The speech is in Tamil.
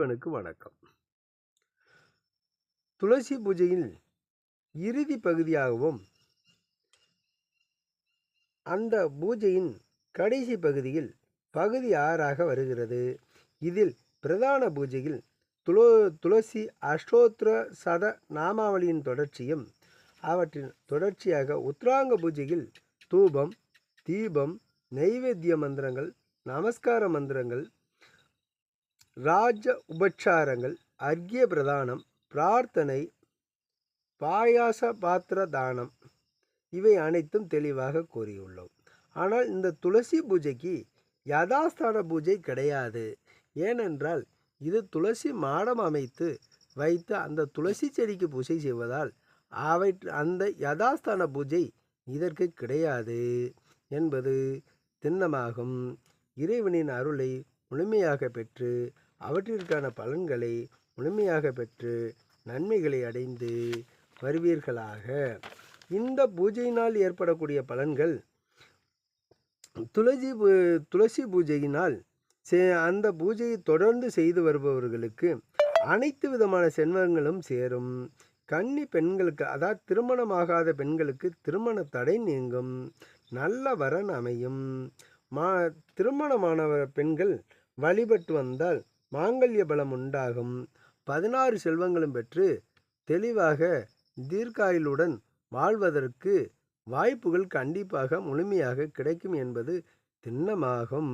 இறைவனுக்கு வணக்கம். துளசி பூஜையில் இறுதி பகுதியாகவும் அந்த பூஜையின் கடைசி பகுதியில் பகுதி ஆறாக வருகிறது. இதில் பிரதான பூஜையில் துளோ துளசி அஷ்டோத்திர சத நாமாவளியின் தொடர்ச்சியும் அவற்றின் தொடர்ச்சியாக உத்ராங்க பூஜையில் தூபம் தீபம் நைவேத்திய மந்திரங்கள் நமஸ்கார மந்திரங்கள் ராஜ உபச்சாரங்கள் அர்க்கிய பிரதானம் பிரார்த்தனை பாயாச பாத்திர தானம் இவை அனைத்தும் தெளிவாக கூறியுள்ளோம். ஆனால் இந்த துளசி பூஜைக்கு யதாஸ்தான பூஜை கிடையாது. ஏனென்றால் இது துளசி மாடம் அமைத்து வைத்து அந்த துளசி செடிக்கு பூஜை செய்வதால் அவை அந்த யதாஸ்தான பூஜை இதற்கு கிடையாது என்பது திண்ணமாகும். இறைவனின் அருளை முழுமையாக பெற்று அவற்றிற்கான பலன்களை முழுமையாக பெற்று நன்மைகளை அடைந்து வருவீர்களாக. இந்த பூஜையினால் ஏற்படக்கூடிய பலன்கள் துளசி பூ- துளசி பூஜையினால் சே- அந்த பூஜையை தொடர்ந்து செய்து வருபவர்களுக்கு அனைத்து விதமான செல்வங்களும் சேரும். கன்னி பெண்களுக்கு அதாவது திருமணமாகாத பெண்களுக்கு திருமண தடை நீங்கும். நல்ல வரன் அமையும். மா திருமணமானவர் பெண்கள் வழிபட்டு வந்தால் மாங்கல்ய பலம் உண்டாகும். பதினாறு செல்வங்களும் பெற்று தெளிவாக தீர்க்காயுளுடன் வாழ்வதற்கு வாய்ப்புகள் கண்டிப்பாக முழுமையாக கிடைக்கும் என்பது திண்ணமாகும்.